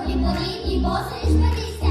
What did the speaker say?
землі порідні, босий шпаріся.